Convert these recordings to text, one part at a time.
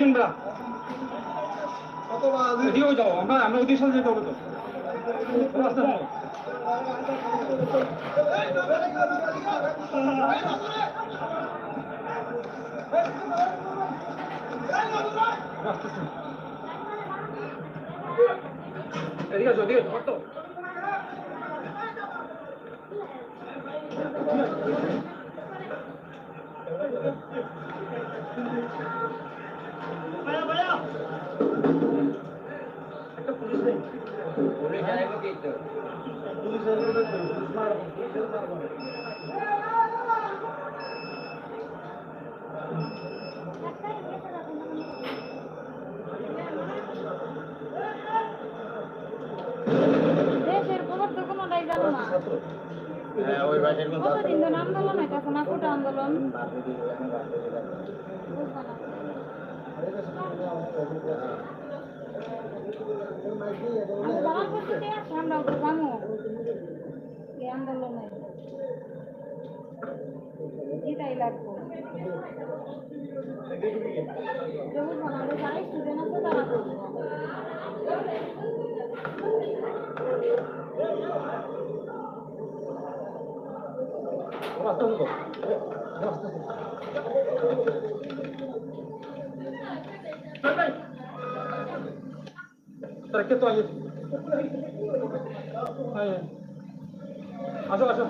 তোমরা এদিকেও যাও আমরা আমরা ওদের তো। এদিকে আসো এদিকে তো কোনোটাই জানো না হ্যাঁ ওই বাসের মধ্যে কতদিন ধরে আন্দোলন না কোটা আন্দোলন বুঝবা না। আমি জানার করতে আছি, আমরাও তো জানো এই আন্দোলনে এটাই লাগবো তো বুঝবা না, ওদের যারা student আছে তারা বুঝব। রাস্তা রাস্তা তারা কে তো আগে হ্যাঁ আসো আসো।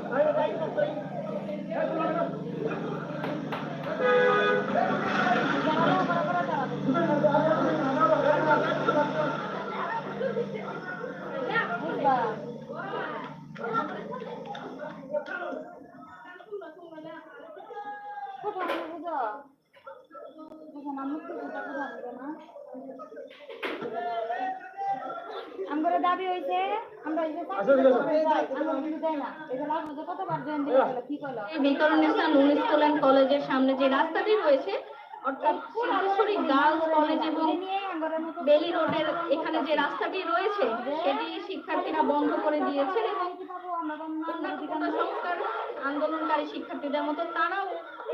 যারা লেখাপড়া আমার দাবি হইছে আমরা এই যে আসো, ঠিক আছে। আমরা কিন্তু দেয় না এই লাভ হচ্ছে কতবার জয়েন দিয়ে কি কইলো এই বিতরণেস্থান নুন স্কুল অ্যান্ড কলেজের সামনে যে রাস্তাটি রয়েছে অর্থাৎ সিদ্ধেশ্বরী গার্লস কলেজ এবং বেলি রোডের এখানে যে রাস্তাটি রয়েছে সেটি শিক্ষার্থীরা বন্ধ করে দিয়েছেন এবং সংস্কার আন্দোলনকারী শিক্ষার্থীদের মতো তারাও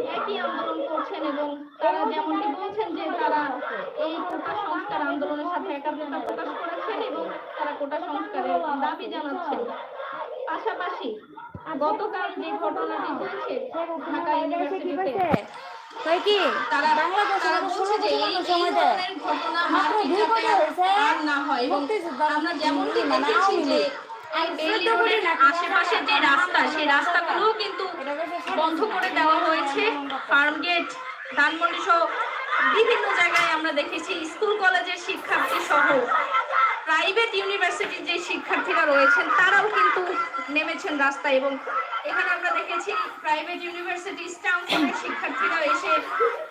একই আন্দোলন করছেন এবং তারা যেমনটি বলছেন যে তারা এই কোটা সংস্কার আন্দোলনের সাথে একাত্মতা প্রকাশ করেছেন এবং তারা কোটা সংস্কারের দাবি জানাচ্ছেন পাশাপাশি গতকাল যে ঘটনাটি হয়েছে ঢাকা ইউনিভার্সিটিতে কই কি তারা তারা বলছে যে এই ষোলো এই বছর সময় দেয়। ধরনের ঘটনা মাত্র দুই বছর হয়েছে। আর না হয় এবং আমরা যেমনটি দেখেছি যে এই আশেপাশে যে রাস্তা সেই রাস্তাগুলোও কিন্তু বন্ধ করে দেওয়া হয়েছে। ফার্ম গেট, ধানমন্ডি সহ বিভিন্ন জায়গায় আমরা দেখেছি স্কুল, কলেজের শিক্ষার্থী সহ। প্রাইভেট ইউনিভার্সিটির যে শিক্ষার্থীরা রয়েছেন, তারাও কিন্তু নেমেছেন রাস্তায় এবং এখানে আমরা দেখেছি প্রাইভেট ইউনিভার্সিটি স্টামফোর্ডের শিক্ষার্থীরা এসে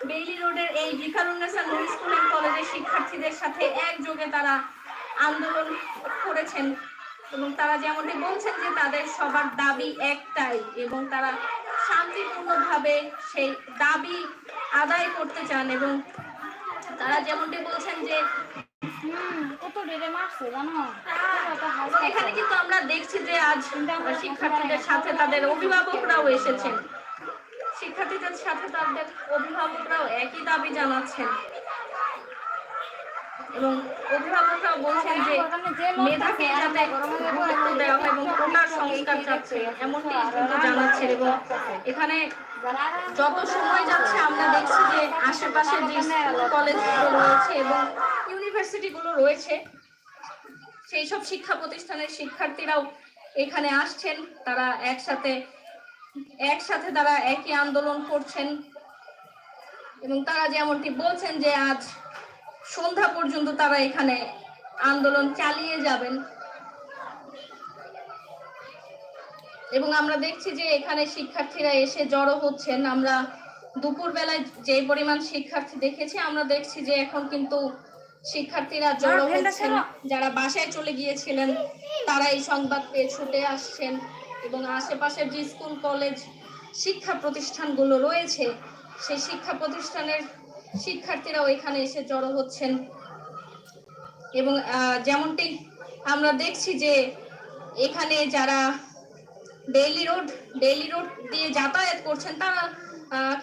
বেইলি রোডের এই ভিকারুন্নেসা নুন স্কুল অ্যান্ড কলেজের শিক্ষার্থীদের সাথে একযোগে তারা আন্দোলন করেছেন এবং তারা যেমনটি বলছেন যে তাদের সবার দাবি একটাই এবং তারা শান্তিপূর্ণভাবে সেই দাবি আদায় করতে চান এবং তারা যেমনটি বলছেন যে হাল এখানে কিন্তু আমরা দেখছি যে আজ শিক্ষার্থীদের সাথে তাদের অভিভাবকরাও এসেছেন। শিক্ষার্থীদের সাথে তাদের অভিভাবকরাও একই দাবি জানাচ্ছেন। এবং অভিভাবকরাও বলছেন যে মেধাকে যাতে গুরুত্ব দেওয়া হয় এবং কোটার সংস্কার চাচ্ছে, এমনটি কিন্তু জানাচ্ছেন। এবং এখানে যত সময় যাচ্ছে, আমরা দেখছি যে আশেপাশে যে কলেজগুলো রয়েছে এবং ইউনিভার্সিটিগুলো রয়েছে সেই সব শিক্ষা প্রতিষ্ঠানের শিক্ষার্থীরাও এখানে আসছেন। তারা একসাথে একসাথে তারা একই আন্দোলন করছেন। এবং তারা যেমনটি বলছেন যে আজ সন্ধ্যা পর্যন্ত তারা এখানে আন্দোলন চালিয়ে যাবেন। এবং আমরা দেখছি যে এখানে শিক্ষার্থীরা এসে জড়ো হচ্ছেন। আমরা দুপুর বেলায় যে পরিমাণ শিক্ষার্থী দেখেছি আমরা দেখছি যে এখন কিন্তু শিক্ষার্থীরা জড়ো হচ্ছেন। যারা বাসায় চলে গিয়েছিলেন তারা এই সংবাদ পেয়ে ছুটে আসছেন এবং আশেপাশের যে স্কুল কলেজ শিক্ষা প্রতিষ্ঠানগুলো রয়েছে সেই শিক্ষা প্রতিষ্ঠানের শিক্ষার্থীরাও এখানে এসে জড়ো হচ্ছেন। এবং যেমনটি আমরা দেখছি যে এখানে যারা ডেইলি রোড ডেইলি রোড দিয়ে যাতায়াত করছেন, তারা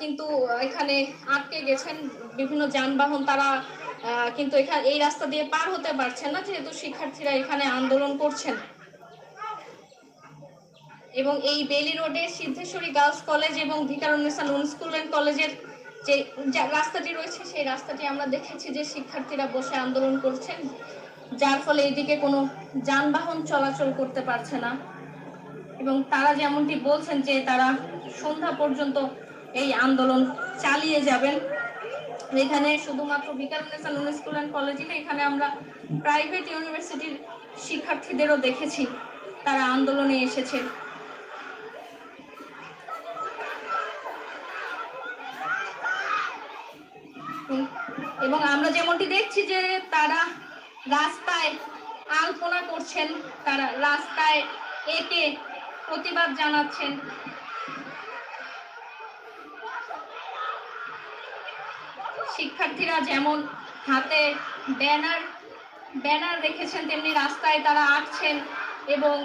কিন্তু এখানে আটকে গেছেন। বিভিন্ন যানবাহন তারা কিন্তু এখানে এই রাস্তা দিয়ে পার হতে পারছেন না, যেহেতু শিক্ষার্থীরা এখানে আন্দোলন করছেন। এবং এই বেলি রোডে সিদ্ধেশ্বরী গার্লস কলেজ এবং ভিকারুন্নেসা নুন স্কুল অ্যান্ড কলেজের যে রাস্তাটি রয়েছে, সেই রাস্তাটি আমরা দেখেছি যে শিক্ষার্থীরা বসে আন্দোলন করছেন, যার ফলে এদিকে কোনো যানবাহন চলাচল করতে পারছে না। এবং তারা যেমনটি বলছেন যে তারা সন্ধ্যা পর্যন্ত এই আন্দোলন চালিয়ে যাবেন। এখানে শুধুমাত্র ভিকারুন্নেসা নুন স্কুল অ্যান্ড কলেজে না, এখানে আমরা প্রাইভেট ইউনিভার্সিটির শিক্ষার্থীদেরও দেখেছি, তারা আন্দোলনে এসেছে উম, এবং যেমনটি দেখছি যে তারা রাস্তায় আলপনা করছেন, তারা রাস্তায় একে প্রতিবাদ জানাচ্ছেন। শিক্ষার্থীরা যেমন হাতে ব্যানার ব্যানার রেখেছেন, তেমনি রাস্তায় তারা আঁকছেন এবং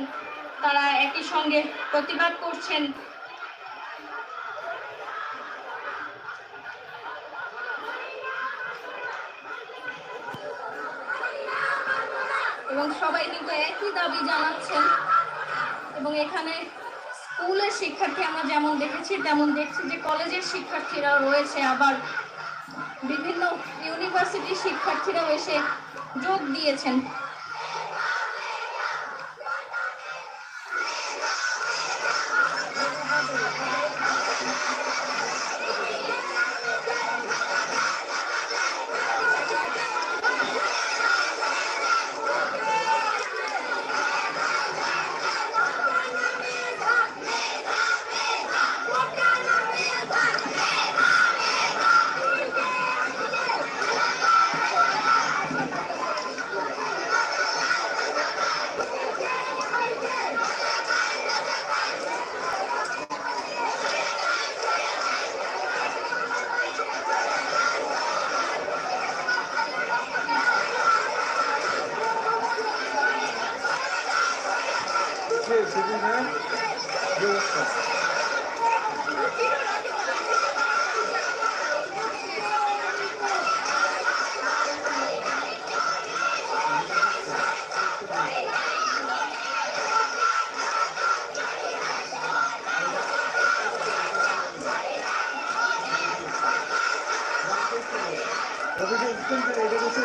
তারা একই সঙ্গে প্রতিবাদ করছেন। এবং সবাই কিন্তু একই দাবি জানাচ্ছেন। এবং এখানে স্কুলের শিক্ষার্থী আমরা যেমন দেখেছি, তেমন দেখছি যে কলেজের শিক্ষার্থীরা রয়েছে। আবার বিভিন্ন ইউনিভার্সিটির শিক্ষার্থীরাও এসে যোগ দিয়েছেন। 両足です。60分から入れません。